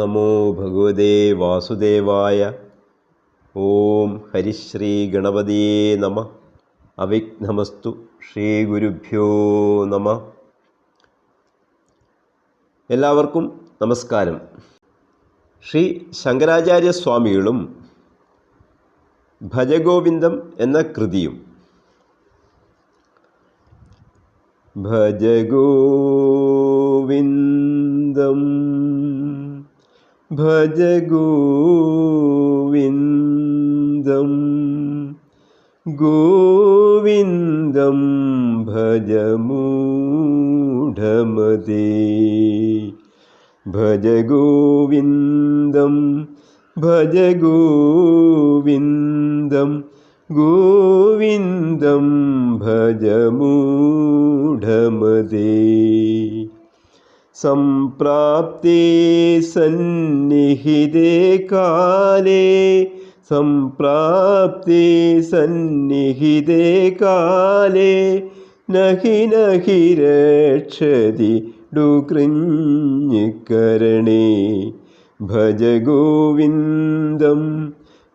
നമോ ഭഗവതേ വാസുദേവായ. ഓം ഹരിശ്രീ ഗണപതിയേ നമ. അവിഘ്നമസ്തു ശ്രീ ഗുരുഭ്യോ നമ. എല്ലാവർക്കും നമസ്കാരം. ശ്രീ ശങ്കരാചാര്യ സ്വാമികളും ഭജഗോവിന്ദം എന്ന കൃതിയും. ഭജഗോവിന്ദം ഭജഗോവിന്ദം ഗോവിന്ദം ഭജമൂഢമതേ. ഭജഗോവിന്ദം ഭജഗോവിന്ദം ഗോവിന്ദം ഭജമൂഢമതേ. सम्प्राप्ते सन्निहिते काले सम्प्राप्ते सन्निहिते काले नहि नहि रक्षति डुकृञ्करणे भज गोविन्दं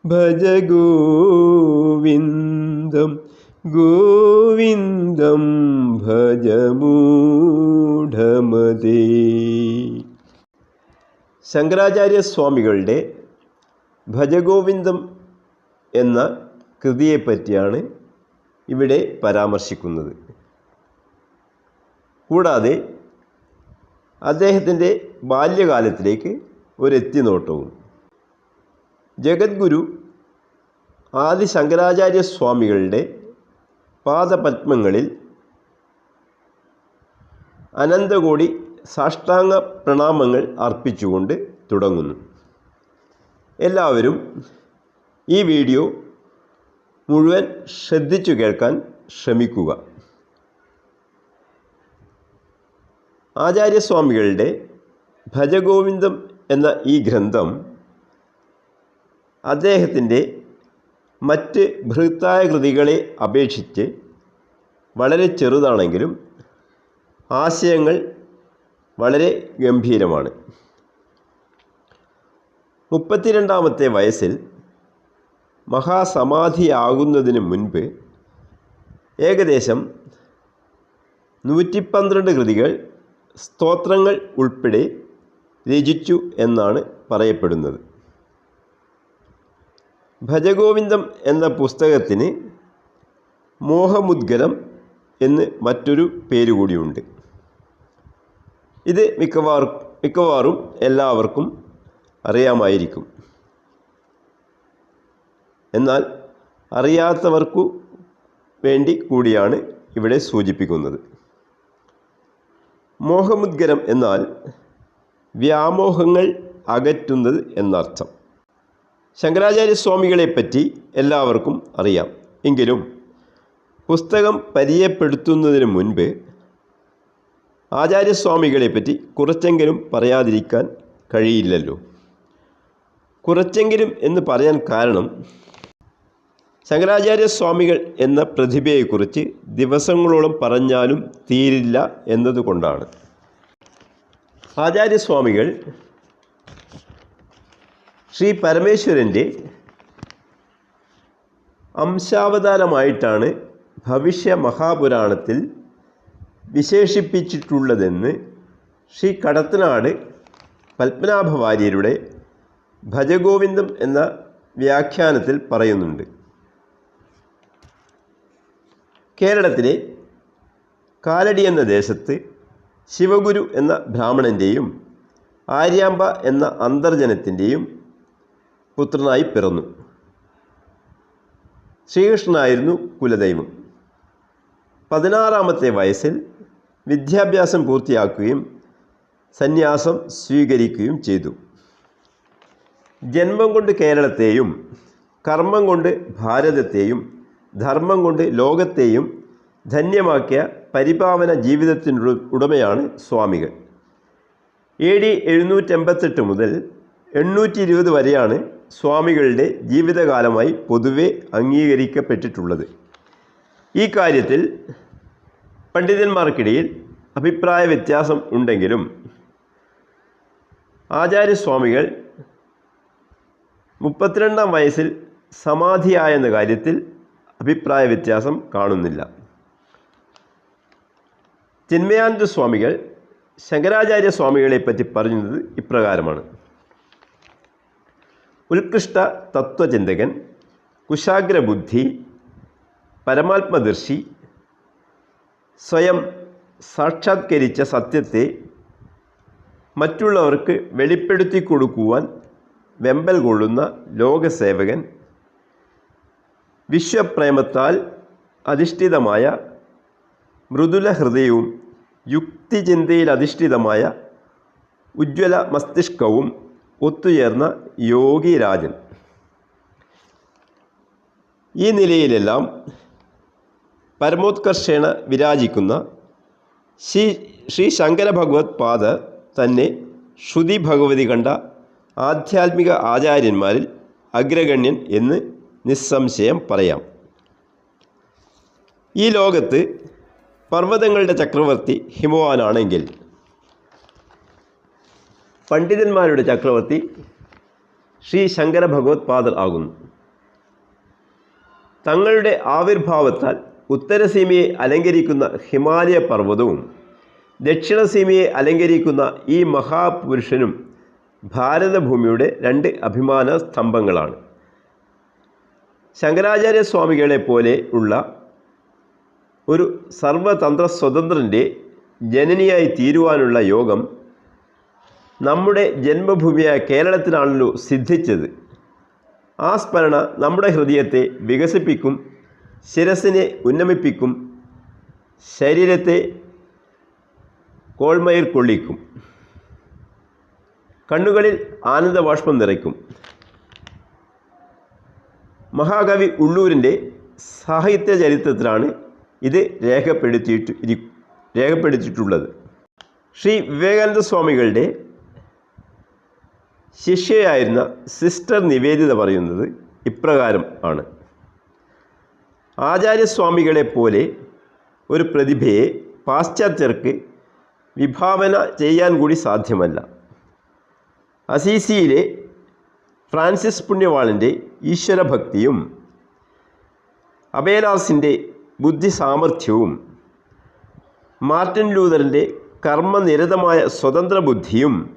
भज गोविन्दं ഗോവിന്ദം ഭജമൂഢമതേ. ശങ്കരാചാര്യ സ്വാമികളുടെ ഭജഗോവിന്ദം എന്ന കൃതിയെപ്പറ്റിയാണ് ഇവിടെ പരാമർശിക്കുന്നത്. കൂടാതെ അദ്ദേഹത്തിന്റെ ബാല്യകാലത്തിലേക്ക് ഒരെത്തിനോട്ടവും ജഗദ്ഗുരു ആദി ശങ്കരാചാര്യ സ്വാമികളുടെ പാദപത്മങ്ങളിൽ അനന്തകോടി സാഷ്ടാംഗ പ്രണാമങ്ങൾ അർപ്പിച്ചുകൊണ്ട് തുടങ്ങുന്നു. എല്ലാവരും ഈ വീഡിയോ മുഴുവൻ ശ്രദ്ധിച്ചു കേൾക്കാൻ ശ്രമിക്കുക. ആചാര്യസ്വാമികളുടെ ഭജഗോവിന്ദം എന്ന ഈ ഗ്രന്ഥം അദ്ദേഹത്തിന്റെ മറ്റ് ബൃഹത്തായ കൃതികളെ അപേക്ഷിച്ച് വളരെ ചെറുതാണെങ്കിലും ആശയങ്ങൾ വളരെ ഗംഭീരമാണ്. മുപ്പത്തിരണ്ടാമത്തെ വയസ്സിൽ മഹാസമാധിയാകുന്നതിന് മുൻപ് ഏകദേശം നൂറ്റി പന്ത്രണ്ട് കൃതികൾ സ്തോത്രങ്ങൾ ഉൾപ്പെടെ രചിച്ചു എന്നാണ് പറയപ്പെടുന്നത്. ഭജഗോവിന്ദം എന്ന പുസ്തകത്തിന് മോഹമുദ്ഗലം എന്ന് മറ്റൊരു പേര് കൂടിയുണ്ട് ഇത് മിക്കവാറും മിക്കവാറും എല്ലാവർക്കും അറിയാമായിരിക്കും. എന്നാൽ അറിയാത്തവർക്കു വേണ്ടി കൂടിയാണ് ഇവിടെ സൂചിപ്പിക്കുന്നത്. മോഹമുദ്ഗരം എന്നാൽ വ്യാമോഹങ്ങൾ അകറ്റുന്നത് എന്നർത്ഥം. ശങ്കരാചാര്യ സ്വാമികളെപ്പറ്റി എല്ലാവർക്കും അറിയാം. എങ്കിലും പുസ്തകം പരിചയപ്പെടുത്തുന്നതിന് മുൻപ് ആചാര്യസ്വാമികളെപ്പറ്റി കുറച്ചെങ്കിലും പറയാതിരിക്കാൻ കഴിയില്ലല്ലോ. കുറച്ചെങ്കിലും എന്ന് പറയാൻ കാരണം ശങ്കരാചാര്യ സ്വാമികൾ എന്ന പ്രതിഭയെക്കുറിച്ച് ദിവസങ്ങളോളം പറഞ്ഞാലും തീരില്ല എന്നതുകൊണ്ടാണ്. ആചാര്യസ്വാമികൾ ശ്രീ പരമേശ്വരന്റെ അംശാവതാരമായിട്ടാണ് ഭവിഷ്യ മഹാപുരാണത്തിൽ വിശേഷിപ്പിച്ചിട്ടുള്ളതെന്ന് ശ്രീ കടത്തനാട് പത്മനാഭ വാര്യരുടെ ഭജഗോവിന്ദം എന്ന വ്യാഖ്യാനത്തിൽ പറയുന്നുണ്ട്. കേരളത്തിലെ കാലടി എന്ന ദേശത്ത് ശിവഗുരു എന്ന ബ്രാഹ്മണന്റെയും ആര്യാമ്പ എന്ന അന്തർജനത്തിന്റെയും പുത്രനായി പിറന്നു. ശ്രീകൃഷ്ണനായിരുന്നു കുലദൈവം. പതിനാറാമത്തെ വയസ്സിൽ വിദ്യാഭ്യാസം പൂർത്തിയാക്കുകയും സന്യാസം സ്വീകരിക്കുകയും ചെയ്തു. ജന്മം കൊണ്ട് കേരളത്തെയും കർമ്മം കൊണ്ട് ഭാരതത്തെയും ധർമ്മം കൊണ്ട് ലോകത്തെയും ധന്യമാക്കിയ പരിപാവന ജീവിതത്തിനുള്ള ഉടമയാണ് സ്വാമികൾ. എ ഡി എഴുന്നൂറ്റെൺപത്തെട്ട് മുതൽ എണ്ണൂറ്റി ഇരുപത് വരെയാണ് സ്വാമികളുടെ ജീവിതകാലമായി പൊതുവെ അംഗീകരിക്കപ്പെട്ടിട്ടുള്ളത്. ഈ കാര്യത്തിൽ പണ്ഡിതന്മാർക്കിടയിൽ അഭിപ്രായ വ്യത്യാസം ഉണ്ടെങ്കിലും ആചാര്യസ്വാമികൾ മുപ്പത്തിരണ്ടാം വയസ്സിൽ സമാധിയായെന്ന കാര്യത്തിൽ അഭിപ്രായ വ്യത്യാസം കാണുന്നില്ല. ചിന്മയാനന്ദ സ്വാമികൾ ശങ്കരാചാര്യ സ്വാമികളെ പറ്റി പറഞ്ഞത് ഇപ്രകാരമാണ്. ഉത്കൃഷ്ട തത്വചിന്തകൻ കുശാഗ്രബുദ്ധി പരമാത്മദർശി സ്വയം സാക്ഷാത്കരിച്ച സത്യത്തെ മറ്റുള്ളവർക്ക് വെളിപ്പെടുത്തി കൊടുക്കുവാൻ വെമ്പൽ കൊള്ളുന്ന ലോകസേവകൻ വിശ്വപ്രേമത്താൽ അധിഷ്ഠിതമായ മൃദുല ഹൃദയവും യുക്തിചിന്തയിൽ അധിഷ്ഠിതമായ ഉജ്ജ്വല മസ്തിഷ്കവും ഒത്തുചേർന്ന യോഗിരാജൻ ഈ നിലയിലെല്ലാം പരമോത്കർഷേണ വിരാജിക്കുന്ന ശ്രീ ശ്രീ ശങ്കര ഭഗവത് പാദ തന്നെ ശ്രുതി ഭഗവതി കണ്ട ആധ്യാത്മിക ആചാര്യന്മാരിൽ അഗ്രഗണ്യൻ എന്ന് നിസ്സംശയം പറയാം. ഈ ലോകത്ത് പർവതങ്ങളുടെ ചക്രവർത്തി ഹിമവാനാണെങ്കിൽ പണ്ഡിതന്മാരുടെ ചക്രവർത്തി ശ്രീ ശങ്കര ഭഗവത് പാദർ ആകുന്നു. തങ്ങളുടെ ആവിർഭാവത്താൽ ഉത്തരസീമയെ അലങ്കരിക്കുന്ന ഹിമാലയ പർവതവും ദക്ഷിണസീമയെ അലങ്കരിക്കുന്ന ഈ മഹാപുരുഷനും ഭാരതഭൂമിയുടെ രണ്ട് അഭിമാന സ്തംഭങ്ങളാണ്. ശങ്കരാചാര്യ സ്വാമികളെ പോലെ ഉള്ള ഒരു സർവതന്ത്ര സ്വതന്ത്രന്റെ ജനനിയായി തീരുവാനുള്ള യോഗം നമ്മുടെ ജന്മഭൂമിയായ കേരളത്തിലാണല്ലോ സിദ്ധിച്ചത്. ആ സ്മരണ നമ്മുടെ ഹൃദയത്തെ വികസിപ്പിക്കും ശിരസിനെ ഉന്നമിപ്പിക്കും ശരീരത്തെ കോൾമയിൽ കൊള്ളിക്കും. കണ്ണുകളിൽ ആനന്ദബാഷ്പം നിറയ്ക്കും. മഹാകവി ഉള്ളൂരിന്റെ സാഹിത്യ ചരിത്രത്തിലാണ് ഇത് രേഖപ്പെടുത്തിയിട്ട് രേഖപ്പെടുത്തിയിട്ടുള്ളത്. ശ്രീ വിവേകാനന്ദ സ്വാമികളുടെ ശിഷ്യയായിരുന്ന സിസ്റ്റർ നിവേദിത പറയുന്നത് ഇപ്രകാരം ആണ്. ആചാര്യസ്വാമികളെ പോലെ ഒരു പ്രതിഭയെ പാശ്ചാത്യർക്ക് വിഭാവന ചെയ്യാൻ കൂടി സാധ്യമല്ല. അസീസിയിലെ ഫ്രാൻസിസ് പുണ്യവാളിന്റെ ഈശ്വരഭക്തിയും അബേലാസിന്റെ ബുദ്ധി സാമർഥ്യവും മാർട്ടിൻ ലൂതറിന്റെ കർമ്മനിരതമായ സ്വതന്ത്ര ബുദ്ധിയും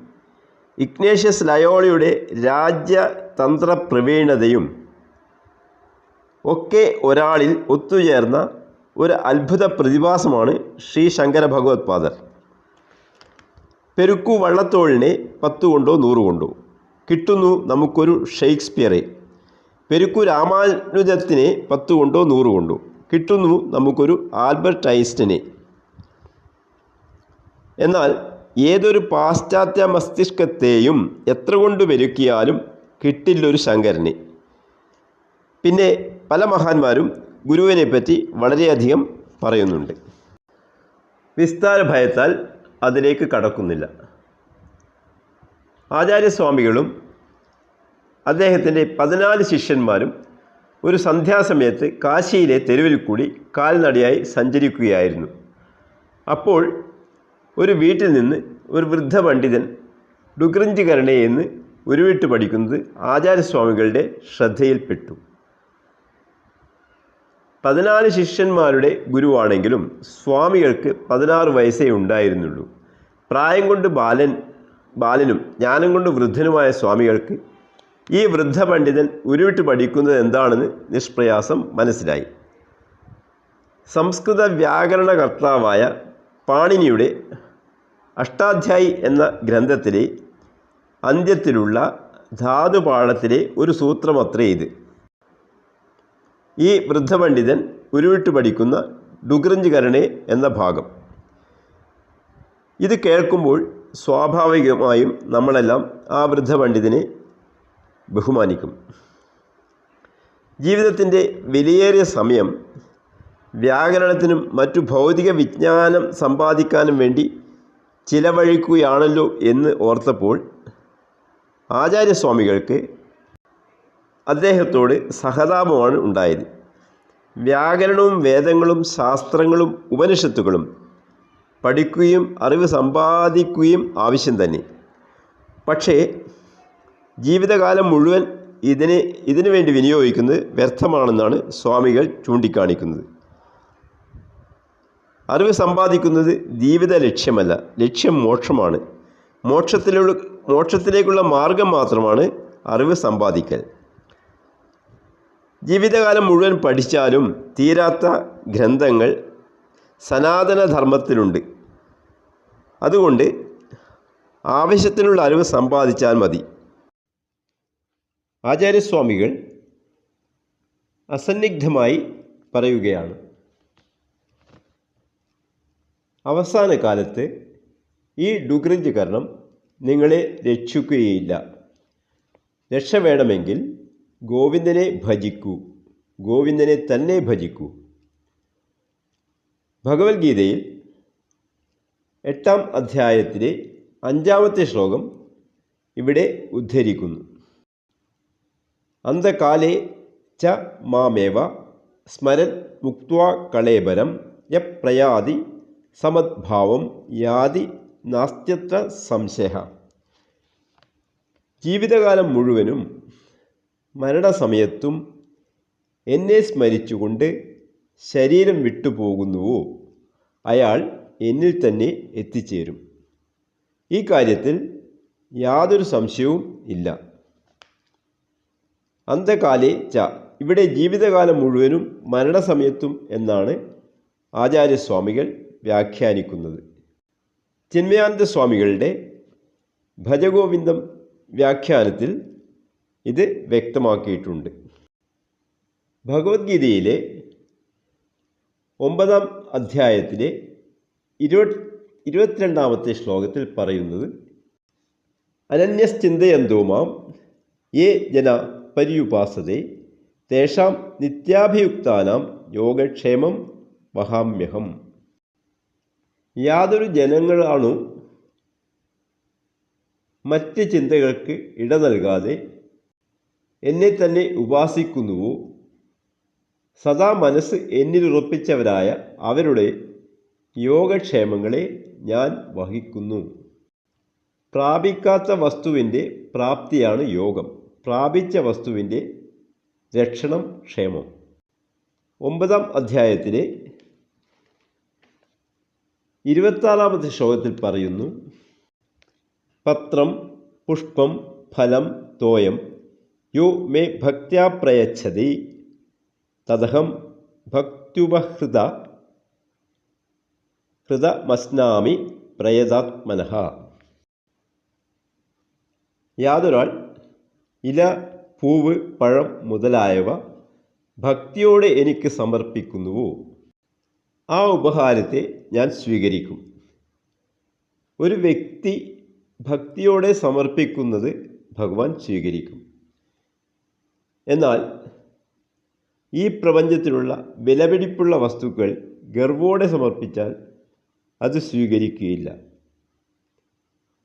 ഇഗ്നേഷ്യസ് ലയോളയുടെ രാജ്യതന്ത്ര പ്രവീണതയും ഒക്കെ ഒരാളിൽ ഒത്തുചേർന്ന ഒരു അത്ഭുത പ്രതിഭാസമാണ് ശ്രീ ശങ്കര ഭഗവത് പാദർ. പെരുക്കു വള്ളത്തോളിനെ പത്തു കൊണ്ടോ നൂറ് കൊണ്ടോ. കിട്ടുന്നു നമുക്കൊരു ഷേക്സ്പിയറെ. പെരുക്കു രാമാനുജത്തിനെ പത്തു കൊണ്ടോ നൂറ് കൊണ്ടോ. കിട്ടുന്നു നമുക്കൊരു ആൽബർട്ട് ഐൻസ്റ്റനെ. എന്നാൽ ഏതൊരു പാശ്ചാത്യ മസ്തിഷ്കത്തെയും എത്ര കൊണ്ട് വരുക്കിയാലും കിട്ടില്ലൊരു ശങ്കരന്. പിന്നെ പല മഹാന്മാരും ഗുരുവിനെ പറ്റി വളരെയധികം പറയുന്നുണ്ട്. വിസ്താര ഭയത്താൽ അതിലേക്ക് കടക്കുന്നില്ല. ആചാര്യസ്വാമികളും അദ്ദേഹത്തിന്റെ പതിനാല് ശിഷ്യന്മാരും ഒരു സന്ധ്യാസമയത്ത് കാശിയിലെ തെരുവിൽ കൂടി കാൽനടയായി സഞ്ചരിക്കുകയായിരുന്നു. അപ്പോൾ ഒരു വീട്ടിൽ നിന്ന് ഒരു വൃദ്ധ പണ്ഡിതൻ ഡുഗ്രഞ്ചികരണെ എന്ന് ഉരുവിട്ട് പഠിക്കുന്നത് ആചാര്യസ്വാമികളുടെ ശ്രദ്ധയിൽപ്പെട്ടു. പതിനാല് ശിഷ്യന്മാരുടെ ഗുരുവാണെങ്കിലും സ്വാമികൾക്ക് പതിനാറ് വയസ്സേ ഉണ്ടായിരുന്നുള്ളൂ. പ്രായം കൊണ്ട് ബാലൻ ബാലനും ജ്ഞാനം കൊണ്ട് വൃദ്ധനുമായ സ്വാമികൾക്ക് ഈ വൃദ്ധ പണ്ഡിതൻ ഉരുവിട്ട് പഠിക്കുന്നത് എന്താണെന്ന് നിഷ്പ്രയാസം മനസ്സിലായി. സംസ്കൃത വ്യാകരണകർത്താവായ പാണിനിയുടെ അഷ്ടാധ്യായി എന്ന ഗ്രന്ഥത്തിലെ അന്ത്യത്തിലുള്ള ധാതുപാഠത്തിലെ ഒരു സൂത്രമത്രേ ഇത്. ഈ വൃദ്ധപണ്ഡിതൻ ഉരുവിട്ട് പഠിക്കുന്ന ഡുഗ്രഞ്ചുകരണേ എന്ന ഭാഗം. ഇത് കേൾക്കുമ്പോൾ സ്വാഭാവികമായും നമ്മളെല്ലാം ആ വൃദ്ധപണ്ഡിതനെ ബഹുമാനിക്കും. ജീവിതത്തിന്റെ വിലയേറിയ സമയം വ്യാകരണത്തിനും മറ്റു ഭൗതിക വിജ്ഞാനം സമ്പാദിക്കാനും വേണ്ടി ചിലവഴിക്കുകയാണല്ലോ എന്ന് ഓർത്തപ്പോൾ ആചാര്യസ്വാമികൾക്ക് അദ്ദേഹത്തോട് സഹതാപമാണ് ഉണ്ടായത്. വ്യാകരണവും വേദങ്ങളും ശാസ്ത്രങ്ങളും ഉപനിഷത്തുകളും പഠിക്കുകയും അറിവ് സമ്പാദിക്കുകയും ആവശ്യം തന്നെ. പക്ഷേ ജീവിതകാലം മുഴുവൻ ഇതിനെ ഇതിനു വേണ്ടി വിനിയോഗിക്കുന്നത് വ്യർത്ഥമാണെന്നാണ് സ്വാമികൾ ചൂണ്ടിക്കാണിക്കുന്നത്. അറിവ് സമ്പാദിക്കുന്നത് ജീവിത ലക്ഷ്യമല്ല ലക്ഷ്യം മോക്ഷമാണ്. മോക്ഷത്തിലുള്ള മോക്ഷത്തിലേക്കുള്ള മാർഗം മാത്രമാണ് അറിവ് സമ്പാദിക്കൽ. ജീവിതകാലം മുഴുവൻ പഠിച്ചാലും തീരാത്ത ഗ്രന്ഥങ്ങൾ സനാതനധർമ്മത്തിലുണ്ട്. അതുകൊണ്ട് ആവശ്യത്തിനുള്ള അറിവ് സമ്പാദിച്ചാൽ മതി. ആചാര്യസ്വാമികൾ അസന്നിഗ്ധമായി പറയുകയാണ്. അവസാന കാലത്ത് ഈ ഡുഗ്രഞ്ച് കാരണം നിങ്ങളെ രക്ഷിക്കുകയില്ല. രക്ഷ വേണമെങ്കിൽ ഗോവിന്ദനെ ഭജിക്കൂ. ഗോവിന്ദനെ തന്നെ ഭജിക്കൂ. ഭഗവത്ഗീതയിൽ എട്ടാം അധ്യായത്തിലെ അഞ്ചാമത്തെ ശ്ലോകം ഇവിടെ ഉദ്ധരിക്കുന്നു. അന്ധകാലേ ച മാമേവ സ്മരൻ മുക്വാ കളേബരം യപ്രയാതി പ്രയാതി സമദ്ഭാവം യാതി നാസ്ത്യത്ര സംശയ ജീവിതകാലം മുഴുവനും മരണസമയത്തും എന്നെ സ്മരിച്ചുകൊണ്ട് ശരീരം വിട്ടുപോകുന്നുവോ അയാൾ എന്നിൽ തന്നെ എത്തിച്ചേരും. ഈ കാര്യത്തിൽ യാതൊരു സംശയവും ഇല്ല. അന്ധകാലേ ച. ഇവിടെ ജീവിതകാലം മുഴുവനും മരണസമയത്തും എന്നാണ് ആചാര്യസ്വാമികൾ വ്യാഖ്യാനിക്കുന്നത്. ചിന്മയാനന്ദ സ്വാമികളുടെ ഭജഗോവിന്ദം വ്യാഖ്യാനത്തിൽ ഇത് വ്യക്തമാക്കിയിട്ടുണ്ട്. ഭഗവത്ഗീതയിലെ ഒമ്പതാം അധ്യായത്തിലെ ഇരുപത് ഇരുപത്തിരണ്ടാമത്തെ ശ്ലോകത്തിൽ പറയുന്നത് അനന്യശ്ചിന്തയന്തോമാം ഏ ജന പര്യുപാസതേ തേഷാം നിത്യാഭിയുക്താനാം യോഗക്ഷേമം വഹാമ്യഹം. യാതൊരു ജനങ്ങളാണോ മറ്റ് ചിന്തകൾക്ക് ഇട നൽകാതെ എന്നെ തന്നെ ഉപാസിക്കുന്നുവോ? സദാ മനസ്സ് എന്നിലുറപ്പിച്ചവരായ അവരുടെ യോഗക്ഷേമങ്ങളെ ഞാൻ വഹിക്കുന്നു. പ്രാപിക്കാത്ത വസ്തുവിന്റെ പ്രാപ്തിയാണ് യോഗം. പ്രാപിച്ച വസ്തുവിന്റെ രക്ഷണം ക്ഷേമം. ഒമ്പതാം അധ്യായത്തിലെ ഇരുപത്താറാമത്തെ ശ്ലോകത്തിൽ പറയുന്നു പത്രം പുഷ്പം ഫലം തോയം യു മേ ഭക്ത്യാ പ്രയച്ഛതി തദഹം ഭക്ത്യുപഹൃത ഹൃതമസ്നാമി പ്രയതാത്മന. യാതൊരാൾ ഇല പൂവ് പഴം മുതലായവ ഭക്തിയോടെ എനിക്ക് സമർപ്പിക്കുന്നുവോ? ആ ഉപഹാരത്തെ ഞാൻ സ്വീകരിക്കും. ഒരു വ്യക്തി ഭക്തിയോടെ സമർപ്പിക്കുന്നത് ഭഗവാൻ സ്വീകരിക്കും. എന്നാൽ ഈ പ്രപഞ്ചത്തിലുള്ള വിലപിടിപ്പുള്ള വസ്തുക്കൾ ഗർവോടെ സമർപ്പിച്ചാൽ അത് സ്വീകരിക്കുകയില്ല.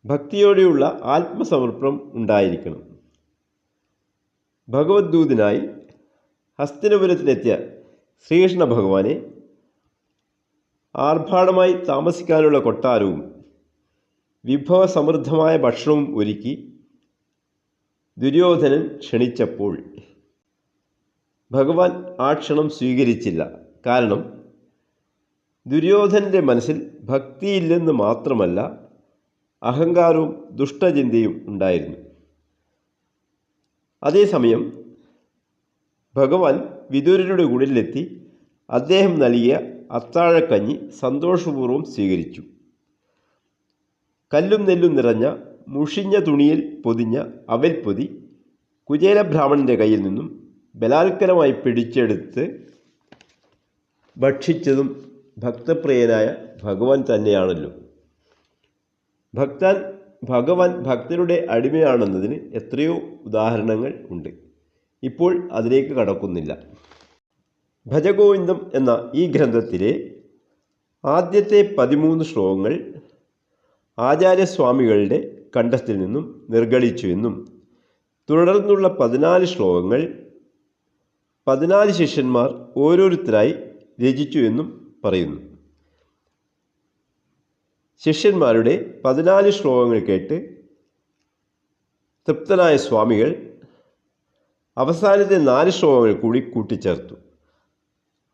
ഭക്തിയോടെയുള്ള ആത്മസമർപ്പണം ഉണ്ടായിരിക്കണം. ഭഗവദ്ദൂതിനായി ഹസ്തിനപുരത്തിലെത്തിയ ശ്രീകൃഷ്ണ ഭഗവാനെ ആർഭാടമായി താമസിക്കാനുള്ള കൊട്ടാരവും വിഭവസമൃദ്ധമായ ഭക്ഷണവും ഒരുക്കി ദുര്യോധനൻ ക്ഷണിച്ചപ്പോൾ. ഭഗവാൻ ആ ക്ഷണം സ്വീകരിച്ചില്ല. കാരണം ദുര്യോധനന്റെ മനസ്സിൽ ഭക്തിയില്ലെന്ന് മാത്രമല്ല അഹങ്കാരവും ദുഷ്ടചിന്തയും ഉണ്ടായിരുന്നു. അതേസമയം ഭഗവാൻ വിദുരരുടെ ഉള്ളിലെത്തി അദ്ദേഹം നൽകിയ അത്താഴക്കഞ്ഞി സന്തോഷപൂർവം സ്വീകരിച്ചു. കല്ലും നെല്ലും നിറഞ്ഞ മുഷിഞ്ഞ തുണിയിൽ പൊതിഞ്ഞ അവൽപ്പൊതി കുചേലബ്രാഹ്മണന്റെ കയ്യിൽ നിന്നും ബലാത്കരമായി പിടിച്ചെടുത്ത് ഭക്ഷിച്ചതും ഭക്തപ്രിയനായ ഭഗവാൻ തന്നെയാണല്ലോ. ഭക്താൻ ഭഗവാൻ ഭക്തരുടെ അടിമയാണെന്നതിന് എത്രയോ ഉദാഹരണങ്ങൾ ഉണ്ട്. ഇപ്പോൾ അതിലേക്ക് കടക്കുന്നില്ല. ഭജഗോവിന്ദം എന്ന ഈ ഗ്രന്ഥത്തിലെ ആദ്യത്തെ പതിമൂന്ന് ശ്ലോകങ്ങൾ ആചാര്യസ്വാമികളുടെ കണ്ഠത്തിൽ നിന്നും നിർഗളിച്ചുവെന്നും തുടർന്നുള്ള പതിനാല് ശ്ലോകങ്ങൾ പതിനാല് ശിഷ്യന്മാർ ഓരോരുത്തരായി രചിച്ചു എന്നും പറയുന്നു. ശിഷ്യന്മാരുടെ പതിനാല് ശ്ലോകങ്ങൾ കേട്ട് തൃപ്തനായ സ്വാമികൾ അവസാനത്തെ നാല് ശ്ലോകങ്ങൾ കൂടി കൂട്ടിച്ചേർത്തു.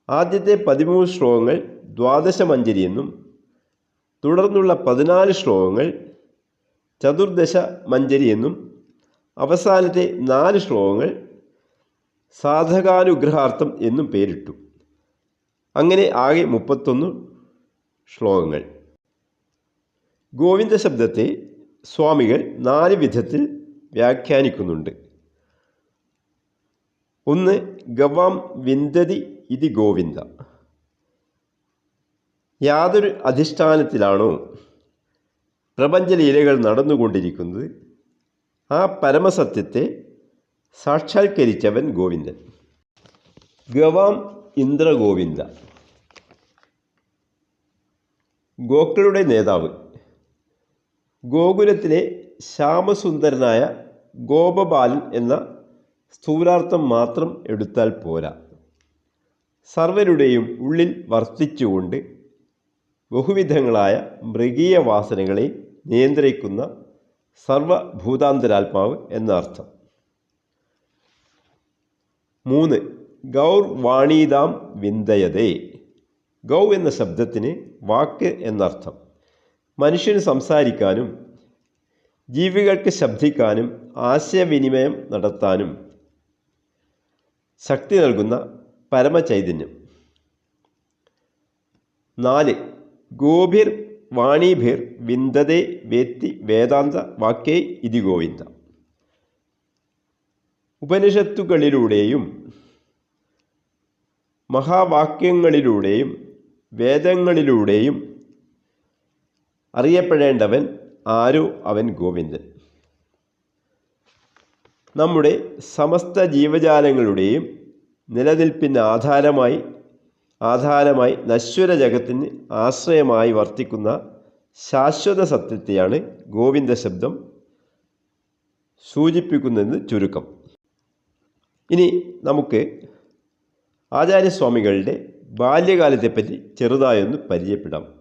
ആദ്യത്തെ പതിമൂന്ന് ശ്ലോകങ്ങൾ ദ്വാദശ മഞ്ജരി എന്നും തുടർന്നുള്ള പതിനാല് ശ്ലോകങ്ങൾ ചതുർദശ മഞ്ജരി എന്നും അവസാനത്തെ നാല് ശ്ലോകങ്ങൾ സാധകാനുഗ്രഹാർത്ഥം എന്നും പേരിട്ടു. അങ്ങനെ ആകെ മുപ്പത്തൊന്ന് ശ്ലോകങ്ങൾ. ഗോവിന്ദ ശബ്ദത്തെ സ്വാമികൾ നാല് വിധത്തിൽ വ്യാഖ്യാനിക്കുന്നുണ്ട്. ഒന്ന് ഗവാം വിന്ദതി ഇതി ഗോവിന്ദ. യാതൊരു അധിഷ്ഠാനത്തിലാണോ പ്രപഞ്ചലീലകൾ നടന്നുകൊണ്ടിരിക്കുന്നത്? ആ പരമസത്യത്തെ സാക്ഷാത്കരിച്ചവൻ ഗോവിന്ദൻ. ഗവാം ഇന്ദ്രഗോവിന്ദ. ഗോക്കളുടെ നേതാവ്. ഗോകുലത്തിലെ ശ്യാമസുന്ദരനായ ഗോപബാലൻ എന്ന സ്ഥൂലാർത്ഥം മാത്രം എടുത്താൽ പോരാ. സർവരുടെയും ഉള്ളിൽ വർത്തിച്ചുകൊണ്ട് ബഹുവിധങ്ങളായ മൃഗീയ വാസനകളെ നിയന്ത്രിക്കുന്ന സർവഭൂതാന്തരാത്മാവ് എന്ന അർത്ഥം മൂന്ന് ഗൗർ വാണീതാം വിന്തയതേ ഗൗ എന്ന ശബ്ദത്തിന് വാക്ക് എന്നർത്ഥം. മനുഷ്യന് സംസാരിക്കാനും ജീവികൾക്ക് ശബ്ദിക്കാനും ആശയവിനിമയം നടത്താനും ശക്തി നൽകുന്ന പരമചൈതന്യം. നാല് ഗോഭിർ വാണീഭിർ വിന്ദതേ വേത്തി വേദാന്ത വാക്കേ ഇതി ഗോവിന്ദ. ഉപനിഷത്തുകളിലൂടെയും മഹാവാക്യങ്ങളിലൂടെയും വേദങ്ങളിലൂടെയും അറിയപ്പെടേണ്ടവൻ ആരോ അവൻ ഗോവിന്ദൻ. നമ്മുടെ സമസ്ത ജീവജാലങ്ങളുടെയും നിലനിൽപ്പിന് ആധാരമായി ആധാരമായി നശ്വര ജഗത്തിന് ആശ്രയമായി വർത്തിക്കുന്ന ശാശ്വത സത്യത്തെയാണ് ഗോവിന്ദ ശബ്ദം സൂചിപ്പിക്കുന്നതെന്ന് ചുരുക്കം. ഇനി നമുക്ക് ആചാര്യസ്വാമികളുടെ ബാല്യകാലത്തെപ്പറ്റി ചെറുതായൊന്ന് പരിചയപ്പെടാം.